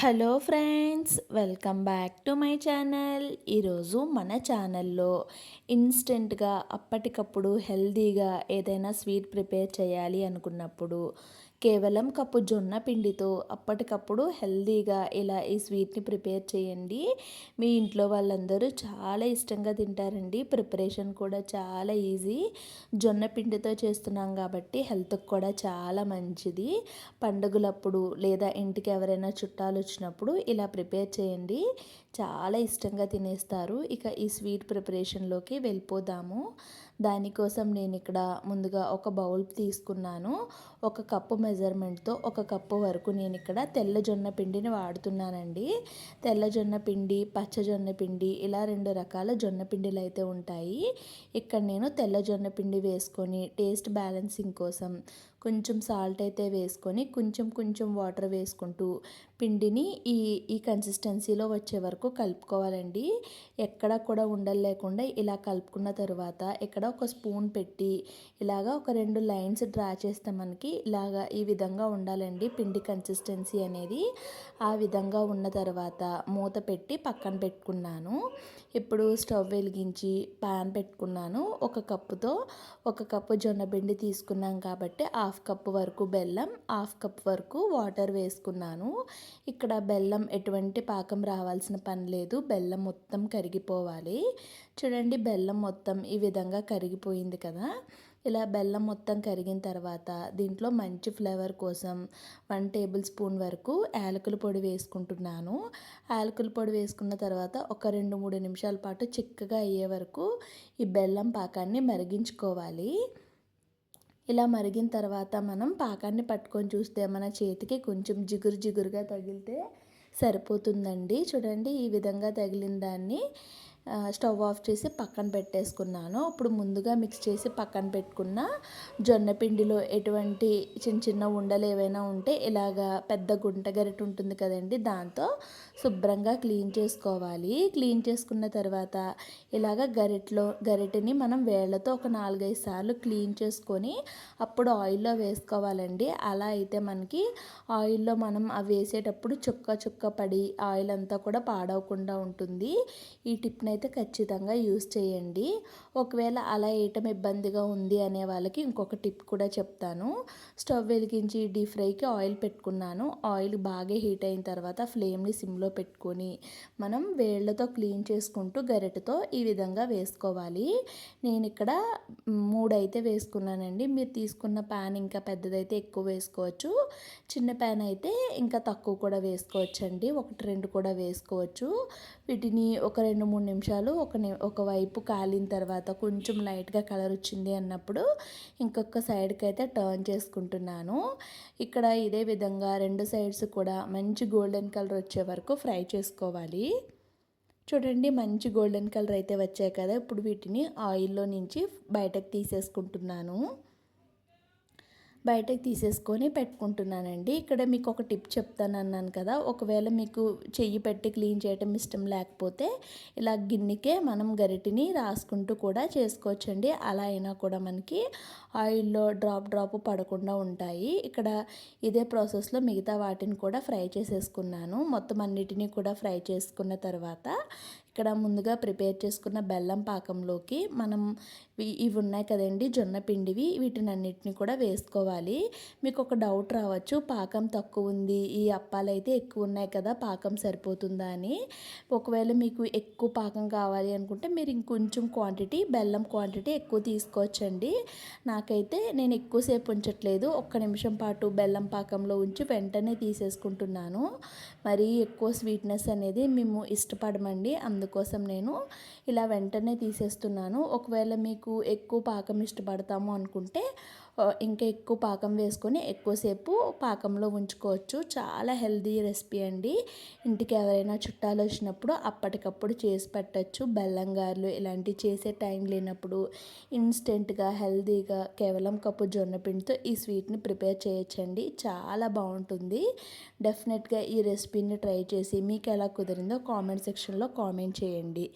Hello friends welcome back to my channel. ఈరోజు మన ఛానల్లో ఇన్స్టెంట్గా అప్పటికప్పుడు హెల్దీగా ఏదైనా స్వీట్ ప్రిపేర్ చేయాలి అనుకున్నప్పుడు కేవలం కప్పు జొన్న పిండితో అప్పటికప్పుడు హెల్దీగా ఇలా ఈ స్వీట్ని ప్రిపేర్ చేయండి. మీ ఇంట్లో వాళ్ళందరూ చాలా ఇష్టంగా తింటారండి. ప్రిపరేషన్ కూడా చాలా ఈజీ. జొన్న పిండితో చేస్తున్నాం కాబట్టి హెల్త్కి కూడా చాలా మంచిది. పండుగలప్పుడు లేదా ఇంటికి ఎవరైనా చుట్టాలు వచ్చినప్పుడు ఇలా ప్రిపేర్ చేయండి. చాలా ఇష్టంగా తినేస్తారు. ఇక ఈ స్వీట్ ప్రిపరేషన్లోకి వెళ్ళిపోదాము. దానికోసం నేను ఇక్కడ ముందుగా ఒక బౌల్ తీసుకున్నాను. ఒక కప్పు మెజర్మెంట్తో ఒక కప్పు వరకు నేను ఇక్కడ తెల్ల జొన్న పిండిని వాడుతున్నానండి. తెల్ల జొన్న పిండి పచ్చజొన్న పిండి ఇలా రెండు రకాల జొన్న పిండిలు అయితే ఉంటాయి. ఇక్కడ నేను తెల్ల జొన్న పిండి వేసుకొని టేస్ట్ బ్యాలెన్సింగ్ కోసం కొంచెం సాల్ట్ అయితే వేసుకొని కొంచెం కొంచెం వాటర్ వేసుకుంటూ పిండిని ఈ ఈ కన్సిస్టెన్సీలో వచ్చే వరకు కలుపుకోవాలండి. ఎక్కడ కూడా ఉండలు లేకుండా ఇలా కలుపుకున్న తర్వాత ఇక్కడ ఒక స్పూన్ పెట్టి ఇలాగా ఒక రెండు లైన్స్ డ్రా చేస్తే మనకి ఇలాగా ఈ విధంగా ఉండాలండి పిండి కన్సిస్టెన్సీ అనేది. ఆ విధంగా ఉన్న తర్వాత మూత పెట్టి పక్కన పెట్టుకున్నాను. ఇప్పుడు స్టవ్ వెలిగించి పాన్ పెట్టుకున్నాను. ఒక కప్పుతో ఒక కప్పు జొన్న పిండి తీసుకున్నాం కాబట్టి హాఫ్ కప్పు వరకు బెల్లం హాఫ్ కప్ వరకు వాటర్ వేసుకున్నాను. ఇక్కడ బెల్లం ఎటువంటి పాకం రావాల్సిన పని లేదు. బెల్లం మొత్తం కరిగిపోవాలి. చూడండి బెల్లం మొత్తం ఈ విధంగా కరిగిపోయింది కదా. ఇలా బెల్లం మొత్తం కరిగిన తర్వాత దీంట్లో మంచి ఫ్లేవర్ కోసం వన్ టేబుల్ స్పూన్ వరకు యాలకుల పొడి వేసుకుంటున్నాను. యాలకుల పొడి వేసుకున్న తర్వాత ఒక రెండు మూడు నిమిషాల పాటు చిక్కగా అయ్యే వరకు ఈ బెల్లం పాకాన్ని మరిగించుకోవాలి. ఇలా మరిగిన తర్వాత మనం పాకాన్ని పట్టుకొని చూస్తే మన చేతికి కొంచెం జిగురు జిగురుగా తగిలితే సరిపోతుందండి. చూడండి ఈ విధంగా తగిలిన దాన్ని స్టవ్ ఆఫ్ చేసి పక్కన పెట్టేసుకున్నాను. ఇప్పుడు ముందుగా మిక్స్ చేసి పక్కన పెట్టుకున్న జొన్న పిండిలో ఎటువంటి చిన్న చిన్న ఉండలు ఏవైనా ఉంటే ఇలాగా పెద్ద గుంట గరిట ఉంటుంది కదండి దాంతో శుభ్రంగా క్లీన్ చేసుకోవాలి. క్లీన్ చేసుకున్న తర్వాత ఇలాగ గరిటలో గరిటని మనం వేళ్ళతో ఒక నాలుగైదు సార్లు క్లీన్ చేసుకొని అప్పుడు ఆయిల్లో వేసుకోవాలండి. అలా అయితే మనకి ఆయిల్లో మనం అవి వేసేటప్పుడు చుక్క చుక్క పడి ఆయిల్ అంతా కూడా పాడవకుండా ఉంటుంది. ఈ టిప్ని అయితే ఖచ్చితంగా యూస్ చేయండి. ఒకవేళ అలా వేయటం ఇబ్బందిగా ఉంది అనే వాళ్ళకి ఇంకొక టిప్ కూడా చెప్తాను. స్టవ్ వెలిగించి డీప్ ఫ్రైకి ఆయిల్ పెట్టుకున్నాను. ఆయిల్ బాగా హీట్ అయిన తర్వాత ఫ్లేమ్ని సిమ్లో పెట్టుకొని మనం వేళ్ళతో క్లీన్ చేసుకుంటూ గరిటతో ఈ విధంగా వేసుకోవాలి. నేను ఇక్కడ మూడు అయితే వేసుకున్నానండి. మీరు తీసుకున్న ప్యాన్ ఇంకా పెద్దదైతే ఎక్కువ వేసుకోవచ్చు. చిన్న ప్యాన్ అయితే ఇంకా తక్కువ కూడా వేసుకోవచ్చండి. ఒకటి రెండు కూడా వేసుకోవచ్చు. వీటిని ఒక రెండు మూడు నిమిషాలు నిమిషాలు ఒక ఒకవైపు కాలిన తర్వాత కొంచెం లైట్గా కలర్ వచ్చింది అన్నప్పుడు ఇంకొక సైడ్కి అయితే టర్న్ చేసుకుంటున్నాను. ఇక్కడ ఇదే విధంగా రెండు సైడ్స్ కూడా మంచి గోల్డెన్ కలర్ వచ్చే వరకు ఫ్రై చేసుకోవాలి. చూడండి మంచి గోల్డెన్ కలర్ అయితే వచ్చాయి కదా ఇప్పుడు వీటిని ఆయిల్లో నుంచి బయటకు తీసేసుకుంటున్నాను. బయటకు తీసేసుకొని పెట్టుకుంటున్నానండి. ఇక్కడ మీకు ఒక టిప్ చెప్తాను అన్నాను కదా. ఒకవేళ మీకు చెయ్యి పెట్టి క్లీన్ చేయటం ఇష్టం లేకపోతే ఇలా గిన్నెకే మనం గరిటిని రాసుకుంటూ కూడా చేసుకోవచ్చండి. అలా అయినా కూడా మనకి ఆయిల్లో డ్రాప్ డ్రాప్ పడకుండా ఉంటాయి. ఇక్కడ ఇదే ప్రాసెస్లో మిగతా వాటిని కూడా ఫ్రై చేసేసుకున్నాను. మొత్తం అన్నిటినీ కూడా ఫ్రై చేసుకున్న తర్వాత ఇక్కడ ముందుగా ప్రిపేర్ చేసుకున్న బెల్లం పాకంలోకి మనం ఇవి ఉన్నాయి కదండి జొన్న పిండివి. వీటిని అన్నిటిని కూడా వేసుకోవాలి. మీకు ఒక డౌట్ రావచ్చు పాకం తక్కువ ఉంది ఈ అప్పాలు అయితే ఎక్కువ ఉన్నాయి కదా పాకం సరిపోతుందా అని. ఒకవేళ మీకు ఎక్కువ పాకం కావాలి అనుకుంటే మీరు ఇంకొంచెం క్వాంటిటీ బెల్లం క్వాంటిటీ ఎక్కువ తీసుకోవచ్చండి. నాకైతే నేను ఎక్కువసేపు ఉంచట్లేదు ఒక్క నిమిషం పాటు బెల్లం పాకంలో ఉంచి వెంటనే తీసేసుకుంటున్నాను. మరి ఎక్కువ స్వీట్నెస్ అనేది మేము ఇష్టపడమండి అందుకు అందుకోసం నేను ఇలా వెంటనే తీసేస్తున్నాను. ఒకవేళ మీకు ఎక్కువ పాకం ఇష్టపడతాము అనుకుంటే ఇంకా ఎక్కువ పాకం వేసుకొని ఎక్కువసేపు పాకంలో ఉంచుకోవచ్చు. చాలా హెల్దీ రెసిపీ అండి. ఇంటికి ఎవరైనా చుట్టాలు వచ్చినప్పుడు అప్పటికప్పుడు చేసి పెట్టచ్చు. బెల్లం గారెలు ఇలాంటివి చేసే టైం లేనప్పుడు ఇన్స్టెంట్గా హెల్దీగా కేవలం కప్పు జొన్న పిండితో ఈ స్వీట్ని ప్రిపేర్ చేయొచ్చండి. చాలా బాగుంటుంది. డెఫినెట్గా ఈ రెసిపీని ట్రై చేసి మీకు ఎలా కుదిరిందో కామెంట్ సెక్షన్లో కామెంట్ చేయండి.